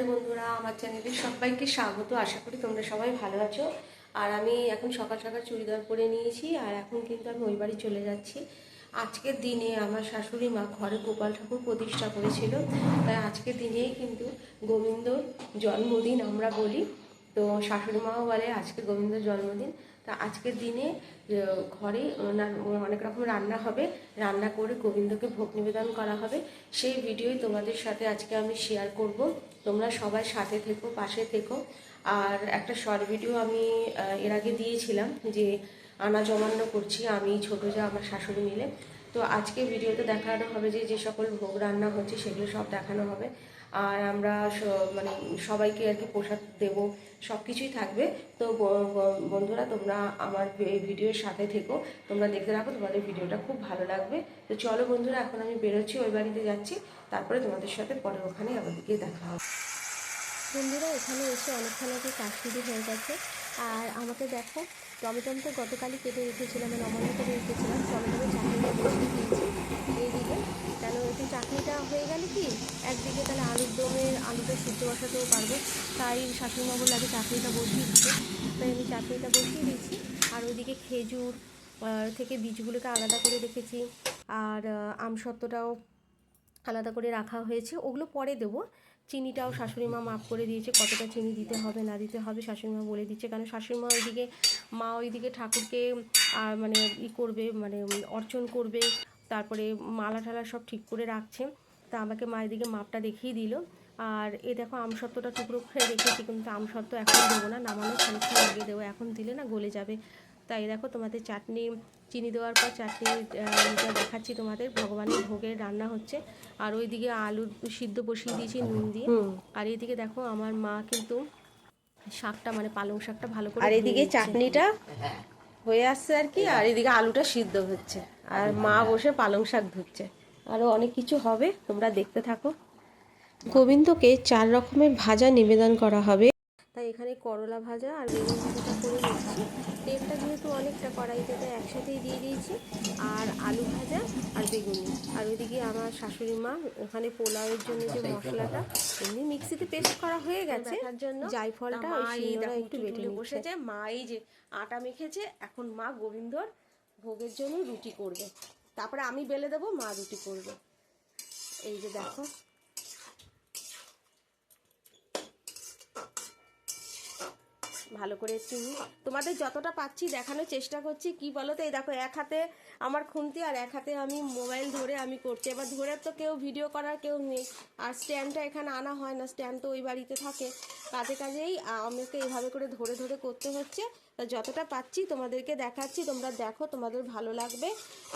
রাধে বন্ধুরা, আমার চ্যানেলে সবাইকে স্বাগত। আশা করি তোমরা সবাই ভালো আছো। আর আমি এখন সকাল সকাল চুড়িদার পরে নিয়েছি, আর এখন কিন্তু আমি ওই বাড়ি চলে যাচ্ছি। আজকের দিনে আমার শাশুড়ি মা ঘরে গোপাল ঠাকুর প্রতিষ্ঠা করেছিল। তাই আজকের দিনেই কিন্তু গোবিন্দর জন্মদিন আমরা বলি। তো শাশুড়ি মাও বলে আজকে গোবিন্দর জন্মদিন। তা আজকের দিনে ঘরে অনেক রকম রান্না হবে। রান্না করে গোবিন্দকে ভোগ নিবেদন করা হবে। সেই ভিডিওই তোমাদের সাথে আজকে আমি শেয়ার করব। তোমরা সবাই সাথে থেকো, পাশে থেকো। আর একটা শর্ট ভিডিও আমি এর আগে দিয়েছিলাম যে, আনা জমান্য করছি আমি, ছোটো যা, আমার শাশুড়ি মিলে। তো আজকে ভিডিওতে দেখানো হবে যে যে সকল ভোগ রান্না হচ্ছে, সেগুলো সব দেখানো হবে। আর আমরা মানে সবাইকে আর কি প্রসাদ দেব সব কিছুই থাকবে। তো বন্ধুরা, তোমরা আমার ভিডিওর সাথে থেকো, তোমরা দেখতে রাখো তোমাদের ভিডিওটা খুব ভালো লাগবে। তো চলো বন্ধুরা, এখন আমি বেরোচ্ছি, ওই বাড়িতে যাচ্ছি, তারপরে তোমাদের সাথে পরে ওখানে আমাদের গিয়ে দেখা হবে। বন্ধুরা, এখানে এসে অনেকক্ষণ আগে কাজ শুরু হয়ে গেছে। আর আমাকে দেখো, টমেটম তো গতকালই কেটে রেখেছিলাম মানে অমলা করে রেখেছিলাম টমেটোর চাটনিটা দিয়েছি চাটনিটা হয়ে গেলে কি একদিকে তাহলে আলুর দমের আলুটা সিদ্ধ বসাতেও পারব। তাই শাশুড়িমা বলল আগে চাটনিটা বসিয়ে দিতে। তাই আমি চাটনিটা বসিয়ে দিয়েছি। আর ওইদিকে খেজুর থেকে বীজগুলোকে আলাদা করে রেখেছি। আর আহ, আমসত্ত্বটাও আলাদা করে রাখা হয়েছে। ওগুলো পরে দেবো। চিনিটাও শাশুড়ি মা মাপ করে দিয়েছে কতটা চিনি দিতে হবে না দিতে হবে শাশুড়ি মা বলে দিচ্ছে। কারণ শাশুড়ি মা ওইদিকে মা ওইদিকে ঠাকুরকে মানে ই করবে মানে অর্চন করবে। তারপরে মালা টালা সব ঠিক করে রাখছে। তা আমাকে মা এদিকে মাপটা দেখিয়ে দিল। আর এ দেখো আমসত্ত্বটা টুকরো করে রেখেছি কিন্তু আমসত্ত্ব এখন দেবো না নামানো খানিকক্ষণ আগে দেবো এখন দিলে না গলে যাবে। তাই দেখো তোমাদের চাটনি চিনি দেওয়ার পর চাটনি দেখাচ্ছি তোমাদের ভগবানের ভোগের রান্না হচ্ছে। আর ওইদিকে আলু সিদ্ধ বসিয়ে দিয়েছি নুন দিয়ে। আর এইদিকে দেখো আমার মা কিন্তু শাকটা মানে পালং শাকটা ভালো করে আর এদিকে চাটনিটা? হয়ে আসছে আর কি আর এদিকে আলুটা সিদ্ধ হচ্ছে আর মা বসে পালং শাক ধুচ্ছে। আরও অনেক কিছু হবে তোমরা দেখতে থাকো। গোবিন্দকে চার রকমের ভাজা নিবেদন করা হবে। এখানে করলা ভাজা আর বেগুন ভাজাটা করে নিচ্ছি তেলটা যেহেতু অনেকটা কড়াইতে তাই একসাথেই দিয়ে দিয়েছি আর আলু ভাজা আর বেগুনি। আর ওইদিকে আমার শাশুড়ি মা ওখানে পোলাওয়ের জন্য যে মশলাটা এমনি মিক্সিতে পেস্ট করা হয়ে গেছে তার জন্য জায়ফলটা একটু বেটে বসেছে। মা এই যে আটা মেখেছে এখন মা গোবিন্দর ভোগের জন্য রুটি করবে। তারপরে আমি বেলে দেবো মা রুটি করবে। এই যে দেখো। ভালো করে একটু তোমাদের যতটা পাচ্ছি দেখানোর চেষ্টা করছি। কি বলো তো এই দেখো, এক হাতে আমার খুন্তি আর এক হাতে আমি মোবাইল ধরে আমি করছি। এবার ধরে তো কেউ ভিডিও করার কেউ নেই। আর স্ট্যান্ডটা এখানে আনা হয় না। স্ট্যান্ড তো ওই বাড়িতে থাকে। কাজে কাজেই আমাকে এইভাবে করে ধরে ধরে করতে হচ্ছে। তা যতটা পাচ্ছি তোমাদেরকে দেখাচ্ছি। তোমরা দেখো, তোমাদের ভালো লাগবে।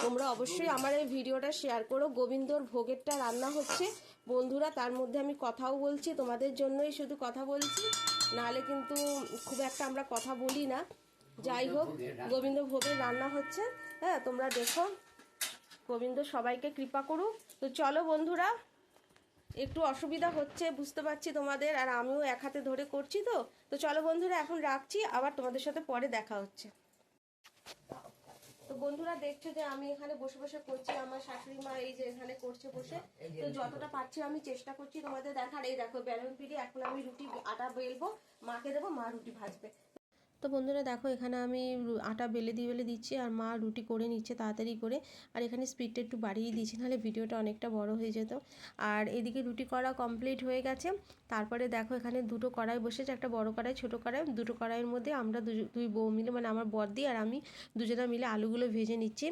তোমরা অবশ্যই আমার এই ভিডিওটা শেয়ার করো। গোবিন্দর ভোগেরটা রান্না হচ্ছে। বন্ধুরা, তার মধ্যে আমি কথাও বলছি। তোমাদের জন্যই শুধু কথা বলছি। নাহলে কিন্তু খুব একটা আমরা কথা বলি না। যাই হোক, গোবিন্দ ভোগের রান্না হচ্ছে। হ্যাঁ তোমরা দেখো। গোবিন্দ সবাইকে কৃপা করুক। তো চলো বন্ধুরা, একটু অসুবিধা হচ্ছে, বুঝতে পারছি তোমাদের, আর আমিও এক হাতে ধরে করছি তো। তো চলো বন্ধুরা, এখন রাখছি। আবার তোমাদের সাথে পরে দেখা হচ্ছে। তো বন্ধুরা দেখছ যে আমি এখানে বসে বসে করছি আমার শাশুড়ি মা এই যে এখানে করছে বসে। তো যতটা পারছি আমি চেষ্টা করছি তোমাদের দেখার। এই দেখো ব্যালন পিড়ি এখন আমি রুটি আটা বেলবো মাকে দেবো মা রুটি ভাজবে। তো বন্ধুরা দেখো এখানে আমি আটা বেলে দিয়ে বেলে দিচ্ছি আর মা রুটি করে নিচ্ছে তাড়াতাড়ি করে। আর এখানে স্পিডটা একটু বাড়িয়ে দিয়েছি, নাহলে ভিডিওটা অনেকটা বড় হয়ে যেত। আর এদিকে রুটি করা কমপ্লিট হয়ে গেছে। তারপরে দেখো এখানে দুটো কড়াই বসেছে, একটা বড় কড়াই, ছোটো কড়াই। দুটো কড়াইয়ের মধ্যে আমরা দুই বউ মিলে মানে আমার বর্দি আর আমি দুজনা মিলে আলুগুলো ভেজে নিচ্ছি।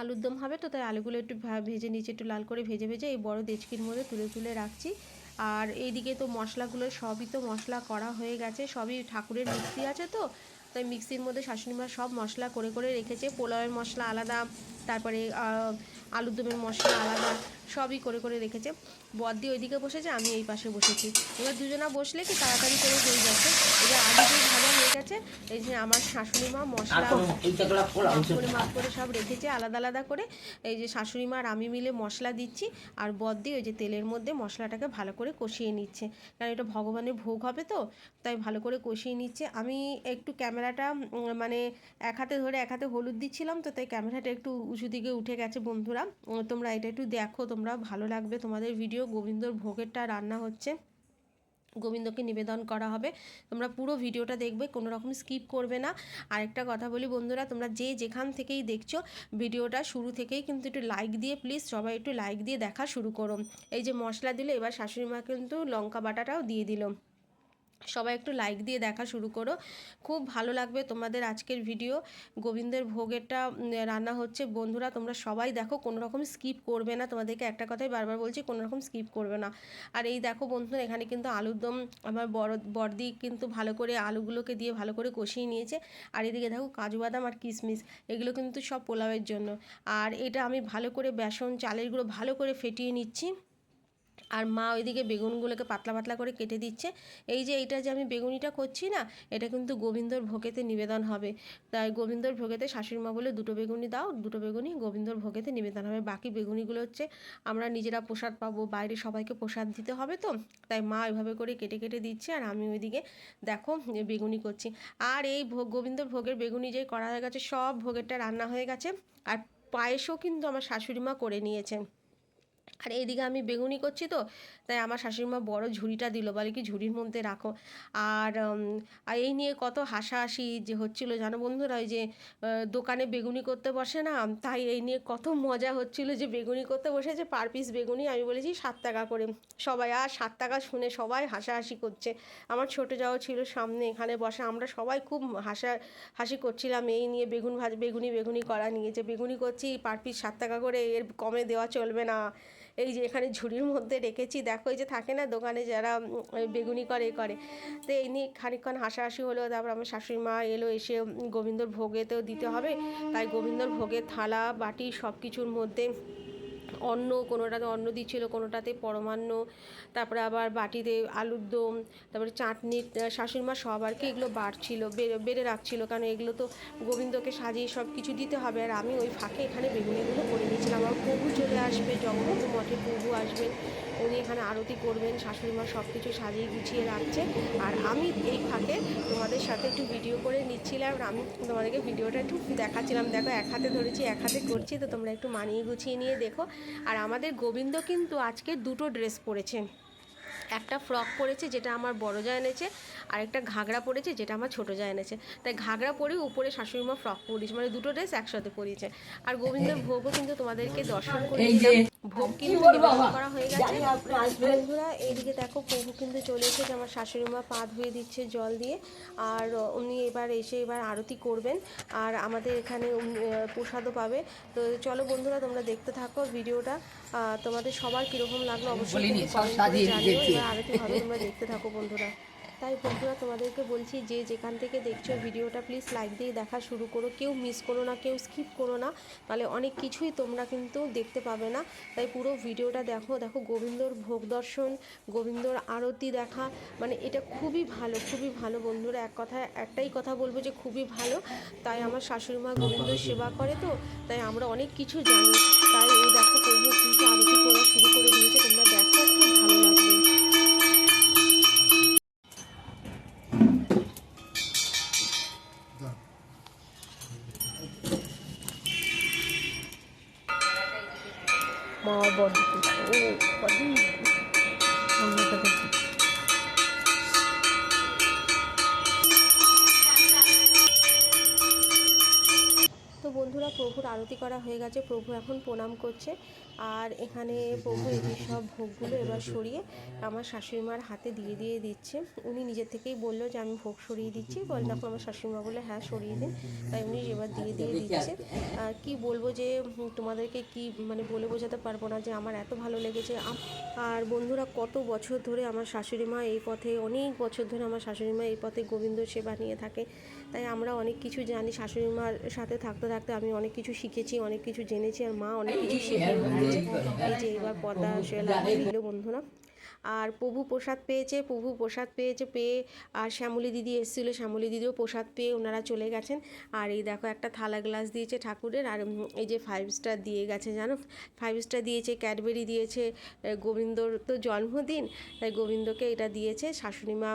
আলুর দম হবে তো, তাই আলুগুলো একটু ভেজে নিচ্ছি, একটু লাল করে ভেজে ভেজে এই বড় দেচকির মধ্যে তুলে তুলে রাখছি। আর এইদিকে তো মশলাগুলো সবই তো মশলা করা হয়ে গেছে, সবই ঠাকুরের মিক্সি আছে তো, তাই মিক্সির মধ্যে শাশুড়ি মা সব মশলা করে করে রেখেছে, পোলাওয়ের মশলা আলাদা, তারপরে আহ, আলুর দমের মশলা আলাদা সবই করে করে রেখেছে। বদ্দি ওইদিকে বসেছে আমি এই পাশে বসেছি। এবার দুজনা বসলে কি তাড়াতাড়ি করে হয়ে যাচ্ছে? এবার আলু যে ভাজা হয়ে গেছে এই যে আমার শাশুড়ি মা মশলা করে মাপ করে সব রেখেছে আলাদা আলাদা করে। এই যে শাশুড়ি মা আর আমি মিলে মশলা দিচ্ছি আর বদ্দি ওই যে তেলের মধ্যে মশলাটাকে ভালো করে কষিয়ে নিচ্ছে। কারণ এটা ভগবানের ভোগ হবে তো তাই ভালো করে কষিয়ে নিচ্ছে। আমি একটু ক্যামেরাটা মানে এক হাতে ধরে এক হাতে হলুদ দিচ্ছিলাম তো তাই ক্যামেরাটা একটু উঁচু দিকে উঠে গেছে বন্ধুরা। উম, তোমরা এটা একটু দেখো তোমরা ভালো লাগবে। তোমাদের ভিডিও গোবিন্দর ভোগেরটা রান্না হচ্ছে। গোবিন্দকে নিবেদন করা হবে। তোমরা পুরো ভিডিওটা দেখবে কোনো রকম স্কিপ করবে না। আরেকটা কথা বলি বন্ধুরা তোমরা যে যেখান থেকেই দেখছ ভিডিওটা শুরু থেকেই কিন্তু একটু লাইক দিয়ে প্লিজ সবাই একটু লাইক দিয়ে দেখা শুরু করো। এই যে মশলা দিলে এবার শাশুড়ি মা কিন্তু লঙ্কা বাটাটাও দিয়ে দিল। সবাই একটু লাইক দিয়ে দেখা শুরু করো। খুব ভালো লাগবে তোমাদের আজকের ভিডিও গোবিন্দের ভোগেরটা রান্না হচ্ছে। বন্ধুরা, তোমরা সবাই দেখো কোনো রকম স্কিপ করবে না। তোমাদেরকে একটা কথাই বারবার বলছি কোনো রকম স্কিপ করবে না। আর এই দেখো বন্ধুরা, এখানে কিন্তু আলুর দম আমার বড়, বড়দি কিন্তু ভালো করে আলুগুলোকে দিয়ে ভালো করে কষিয়ে নিয়েছে। আর এদিকে দেখো কাজু বাদাম আর কিশমিশ এগুলো কিন্তু সব পোলাওয়ের জন্য। আর এটা আমি ভালো করে বেসন, চালের গুঁড়ো ভালো করে ফেটিয়ে নিচ্ছি। আর মা ওইদিকে বেগুনগুলোকে পাতলা পাতলা করে কেটে দিচ্ছে। এই যে এইটা যে আমি বেগুনিটা করছি না, এটা কিন্তু গোবিন্দর ভোগেতে নিবেদন হবে। তাই গোবিন্দর ভোগেতে শাশুড়ি মা বলে দুটো বেগুনি দাও, দুটো বেগুনি গোবিন্দর ভোগেতে নিবেদন হবে। বাকি বেগুনিগুলো হচ্ছে আমরা নিজেরা প্রসাদ পাবো, বাইরে সবাইকে প্রসাদ দিতে হবে তো। তাই মা এভাবে করে কেটে কেটে দিচ্ছে আর আমি ওইদিকে দেখো বেগুনি করছি। আর এই ভোগ, গোবিন্দর ভোগের বেগুনি যে করা হয়ে গেছে, সব ভোগেরটা রান্না হয়ে গেছে। আর পায়েসও কিন্তু আমার শাশুড়ি মা করে নিয়েছেন। আর এইদিকে আমি বেগুনি করছি তো, তাই আমার শাশুড়িমা বড় ঝুড়িটা দিল, বলে কি ঝুড়ির মধ্যে রাখো। আর এই নিয়ে কত হাসাহাসি যে হচ্ছিল, জানো বন্ধুরা, ওই যে দোকানে বেগুনি করতে বসে না, তাই এই নিয়ে কত মজা হচ্ছিল যে বেগুনি করতে বসেছে, পার পিস বেগুনি, আমি বলেছি সাত টাকা করে। সবাই আর সাত টাকা শুনে সবাই হাসাহাসি করছে। আমার ছোটো যাওয়া ছিল সামনে এখানে বসে, আমরা সবাই খুব হাসা, হাসি করছিলাম, এই নিয়ে বেগুন ভাজ, বেগুনি বেগুনি করা নিয়ে যে বেগুনি করছি, পার পিস সাত টাকা করে, এর কমে দেওয়া চলবে না। এই যে এখানে ঝুড়ির মধ্যে রেখেছি। দেখো এই যে থাকে না দোকানে যারা বেগুনি করে, এ করে। তো এই নিয়ে খানিকক্ষণ হাসাহাসি হলো, তারপর আমার শাশুড়ি মা এলো এসে গোবিন্দর ভোগেতেও দিতে হবে। তাই গোবিন্দর ভোগের থালা, বাটি সব কিছুর মধ্যে অন্ন, কোনোটাতে অন্ন দিচ্ছিল, কোনোটাতে পরমান্ন, তারপরে আবার বাটিতে আলুর দম, তারপরে চাটনি শাশুড়িমা সবারকে সবার এগুলো বাড়ছিল, বেড়ে বেড়ে রাখছিল, কারণ এগুলো তো গোবিন্দকে সাজিয়ে সব কিছু দিতে হবে, আর আমি ওই ফাঁকে এখানে বেগুনিগুলো করে নিয়েছিলাম আমার প্রভু চলে আসবে, জগন্নাথ মঠে প্রভু আসবেন উনি এখানে আরতি করবেন শাশুড়ি মা সব কিছু সাজিয়ে গুছিয়ে রাখছে। আর আমি এই ফাঁকে তোমাদের সাথে একটু ভিডিও করে নিচ্ছিলাম আমি তোমাদেরকে ভিডিওটা একটু দেখাচ্ছিলাম। দেখো, এক হাতে ধরেছি, এক হাতে করছি, তো তোমরা একটু মানিয়ে গুছিয়ে নিয়ে দেখো। আর আমাদের গোবিন্দ কিন্তু আজকে দুটো ড্রেস পরেছে। একটা ফ্রক পরেছে যেটা আমার বড় যা এনেছে আর একটা ঘাগরা পরেছে যেটা আমার ছোটো যা এনেছে। তাই ঘাগরা পরে উপরে শাশুড়ি মা ফ্রক পরিয়েছে মানে দুটো ড্রেস একসাথে পরিয়েছে। আর গোবিন্দের ভোগও কিন্তু তোমাদেরকে দর্শন করে এই যে দিলাম। ভোগ কিন্তু নিবেদন করা হয়ে গেছে। বন্ধুরা এইদিকে দেখো প্রভু কিন্তু চলে এসেছে আমার শাশুড়ি মা পা ধুয়ে দিচ্ছে জল দিয়ে। আর উনি এবার এসে এবার আরতি করবেন আর আমাদের এখানে প্রসাদও পাবে। তো চলো বন্ধুরা তোমরা দেখতে থাকো ভিডিওটা। তোমাদের সবার কীরকম লাগল অবশ্যই আরেকটি জানিও এবার আরতি হবে তোমরা দেখতে থাকো বন্ধুরা। তাই বন্ধুরা তোমাদেরকে বলছি যে যেখান থেকে দেখছ ভিডিওটা প্লিজ লাইক দিয়ে দেখা শুরু করো। কেউ মিস করো না, কেউ স্কিপ করো না। তাহলে অনেক কিছুই তোমরা কিন্তু দেখতে পাবে না। তাই পুরো ভিডিওটা দেখো। দেখো গোবিন্দর ভোগ দর্শন, গোবিন্দর আরতি দেখা। মানে এটা খুবই ভালো খুবই ভালো বন্ধুরা। এক কথা একটাই কথা বলব যে খুবই ভালো। তাই আমার শাশুড়ি মা গোবিন্দর সেবা করে তো, তাই আমরা অনেক কিছু জানি। তাই এই দেখো প্রভু কিন্তু আরতি করা শুরু করে দিয়েছে। তোমরা দেখো, খুব ভালো লাগবে। প্রভুর আরতি করা হয়ে গেছে প্রভু এখন প্রণাম করছে। আর এখানে প্রভু এই সব ভোগগুলো এবার সরিয়ে আমার শাশুড়ি মার হাতে দিয়ে দিয়ে দিচ্ছে। উনি নিজের থেকেই বলল যে, আমি ভোগ সরিয়ে দিচ্ছি। বলে তখন আমার শাশুড়ি মা বলে হ্যাঁ সরিয়ে দিন। তাই উনি এবার দিয়ে দিয়ে দিচ্ছে। আর কি বলব যে, তোমাদেরকে কি মানে বলে বোঝাতে পারব না যে, আমার এত ভালো লেগেছে। আর বন্ধুরা, কত বছর ধরে আমার শাশুড়ি মা এই পথে, অনেক বছর ধরে আমার শাশুড়ি মা এই পথে গোবিন্দ সেবা নিয়ে থাকে। তাই আমরা অনেক কিছু জানি শাশুড়ি মার সাথে থাকতে থাকতে আমি অনেক কিছু শিখেছি, অনেক কিছু জেনেছি, আর মা অনেক কিছু শিখে এই যে এবার পর্দা সে লাগিয়ে বন্ধুরা। আর প্রভু প্রসাদ পেয়েছে, প্রভু প্রসাদ পেয়েছে, পেয়ে আর শ্যামলী দিদি এসেছিল, শ্যামলী দিদিও প্রসাদ পেয়ে ওনারা চলে গেছেন। আর এই দেখো একটা থালা গ্লাস দিয়েছে ঠাকুরের, আর এই যে ফাইভ স্টার দিয়ে গেছে, জানো? ফাইভ স্টার দিয়েছে ক্যাডবেরি দিয়েছে গোবিন্দর তো জন্মদিন, তাই গোবিন্দকে এটা দিয়েছে, শাশুড়ি মা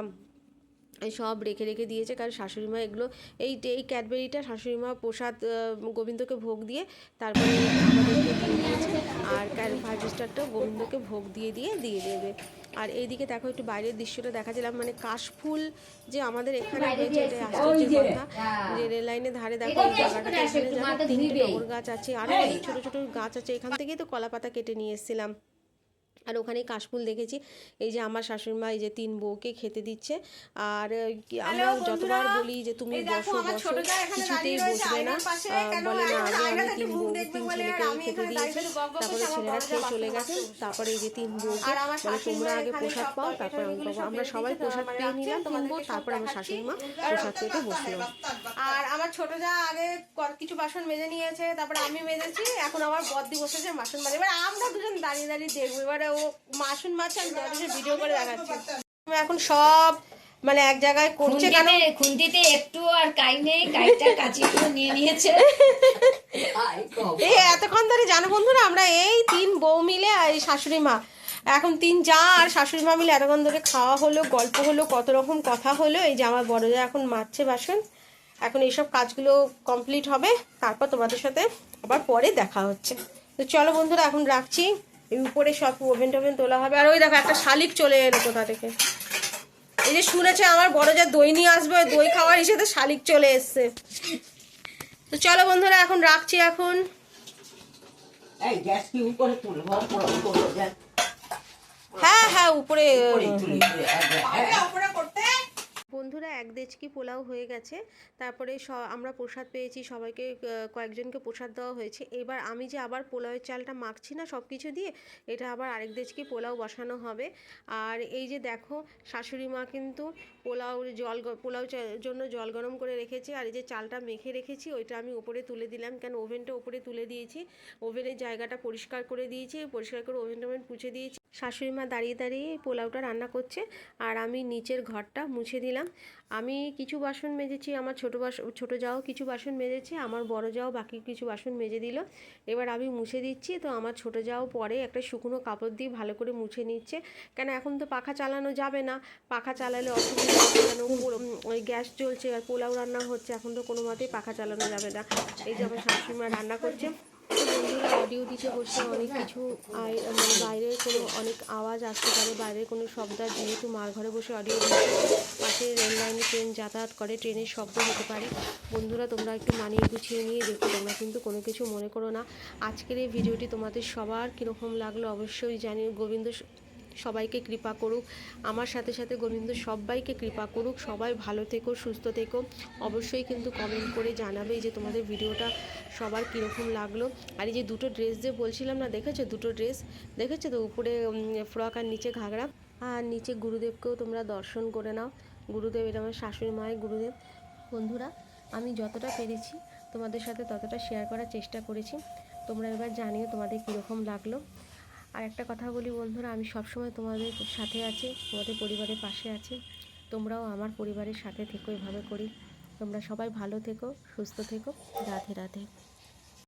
সব রেখে রেখে দিয়েছে। কারণ শাশুড়ি মা এগুলো এই এই ক্যাডবেরিটা শাশুড়ি মা প্রসাদ গোবিন্দকে ভোগ দিয়ে তারপরে আমাদেরকে দিয়ে দিয়েছে। আর ফাইভ স্টারটাও গোবিন্দকে ভোগ দিয়ে দিয়ে দিয়ে দেবে। আর এইদিকে দেখো একটু বাইরের দৃশ্যটা দেখাছিলাম মানে কাশফুল যে আমাদের এখানে হয়েছে এটা আশ্চর্যের কথা। যে রেল লাইনের ধারে দেখো এই জায়গাটাতে এখানে দেখো তিনটে টগর গাছ আছে। আরও অনেক ছোটো ছোটো গাছ আছে। এখান থেকেই তো কলা পাতা কেটে নিয়ে এসেছিলাম। আর ওখানে কাশফুল দেখেছি এই যে আমার শাশুড়িমা এই যে তিন বউকে খেতে দিচ্ছে আর আমরা যতবার বলি যে তুমি বসো আমার বসো কিছুতেই বসবে না বলে না আগে আমি তিন বউ তিন ছেলেকে খেতে দিয়েছি তারপরে ছেলেরা খেয়ে চলে গেছে তারপরে এই যে তিন বউকে বলে তোমরা আগে প্রসাদ পাও তারপরে আমি পাবো আমরা সবাই প্রসাদ পেয়ে নিলাম তিন বউ তারপরে আমার শাশুড়িমা শাশুড়ি মা প্রসাদ পেতে বসল আর আমার ছোট যা আগে কিছু বাসন মেজে নিয়েছে তারপরে আমি মেজেছি এখন আমার বদ্দি বসেছে বাসন মাঝে এবার আমরা দুজন দাঁড়িয়ে দাঁড়িয়ে দেখব এবারে ও বাসন মাছ আমি তোমাদের ভিডিও করে দেখাচ্ছি। এখন সব মানে এক জায়গায় করছে কেন? খুন্তিতে একটু আর কাই নেই কাইটা কাচি নিয়ে নিয়েছে। এই এতক্ষণ ধরে জানো বন্ধুরা আমরা এই তিন বউ মিলে আর এই শাশুড়ি মা। এখন তিন যা আর শাশুড়ি মা মিলে এতক্ষণ ধরে খাওয়া হলো গল্প হলো কত রকম কথা হলো। এই যে আমার বড় যা এখন মারছে বাসন। এখন এইসব কাজগুলো কমপ্লিট হবে। তারপর তোমাদের সাথে আবার পরে দেখা হচ্ছে। তো চলো বন্ধুরা এখন রাখছি। এই উপরে সব ওভেন টোভেন তোলা হবে। আর ওই দেখো একটা শালিক চলে এলো কোথা থেকে? এই যে শুনেছে আমার বড় যা দই নিয়ে আসবে ওই দই খাওয়ার হিসেবে শালিক চলে এসছে। তো চলো বন্ধুরা এখন রাখছি এখন। হ্যাঁ হ্যাঁ উপরে হ্যাঁ বন্ধুরা, এক দেচকি পোলাও হয়ে গেছে? তারপরে স, আমরা প্রসাদ পেয়েছি, সবাইকে কয়েকজনকে প্রসাদ দেওয়া হয়েছে। এবার আমি যে আবার পোলাওয়ের চালটা মাখছি না সব কিছু দিয়ে, এটা আবার আরেক দেচকি পোলাও বসানো হবে। আর এই যে দেখো, শাশুড়ি মা কিন্তু পোলাও জল পোলাও জন্য জল গরম করে রেখেছে, আর এই যে চালটা মেখে রেখেছি, ওইটা আমি উপরে তুলে দিলাম, কেন ওভেনটা উপরে তুলে দিয়েছি। ওভেনের জায়গাটা পরিষ্কার করে দিয়েছি, পরিষ্কার করে ওভেন টোভেন মুছে দিয়েছি। শাশুড়ি মা দাঁড়িয়ে দাঁড়িয়ে পোলাওটা রান্না করছে আর আমি নিচের ঘরটা মুছে দিলাম। আমি কিছু বাসন মেজেছি, আমার ছোটো বাসন ছোটো যাও কিছু বাসন মেজেছে, আমার বড় যাও বাকি কিছু বাসন মেজে দিল। এবার আমি মুছে দিচ্ছি, তো আমার ছোটো যাও পরে একটা শুকনো কাপড় দিয়ে ভালো করে মুছে নিচ্ছে। কেন এখন তো পাখা চালানো যাবে না, পাখা চালালে অসুবিধা কেন ওই গ্যাস জ্বলছে আর পোলাও রান্না হচ্ছে, এখন তো কোনো মতেই পাখা চালানো যাবে না। এই যে আমার শাশুড়ি মা রান্না করছে। তো অডিও দিতে বসে অনেক কিছু মানে বাইরের কোনো অনেক আওয়াজ আসতে পারে, বাইরের কোনো শব্দ যেহেতু মার ঘরে বসে অডিও দিচ্ছে, পাশে রেল লাইনে ট্রেন যাতায়াত করে ট্রেনের শব্দ হতে পারে। বন্ধুরা, তোমরা একটু মানিয়ে গুছিয়ে নিয়ে দেখো, তোমরা কিন্তু কোনো কিছু মনে করো না। আজকের এই ভিডিওটি তোমাদের সবার কীরকম লাগল অবশ্যই জানি গোবিন্দ সবাইকে কৃপা করুক। আমার সাথে সাথে গোবিন্দ সবাইকে কৃপা করুক। সবাই ভালো থেকো, সুস্থ থেকো। অবশ্যই কিন্তু কমেন্ট করে জানাবে যে তোমাদের ভিডিওটা সবার কীরকম লাগল। আর এই যে দুটো ড্রেস যে বলছিলাম না, দেখেছ? দুটো ড্রেস দেখেছ তো? উপরে ফ্রক আর নিচে ঘাগরা। আর নিচে গুরুদেবকেও তোমরা দর্শন করে নাও। গুরুদেব, এটা আমার শাশুড়ি মায়ের গুরুদেব। বন্ধুরা, আমি যতটা পেরেছি, তোমাদের সাথে ততটা শেয়ার করার চেষ্টা করেছি। তোমরা এবার জানিও তোমাদের কীরকম লাগল। আর একটা কথা বলি বন্ধুরা, আমি সবসময় তোমাদের সাথে আছি, তোমাদের পরিবারের পাশে আছি। তোমরাও আমার পরিবারের সাথে থেকো, এভাবে করি। তোমরা সবাই ভালো থেকো, সুস্থ থেকো। রাধে রাধে।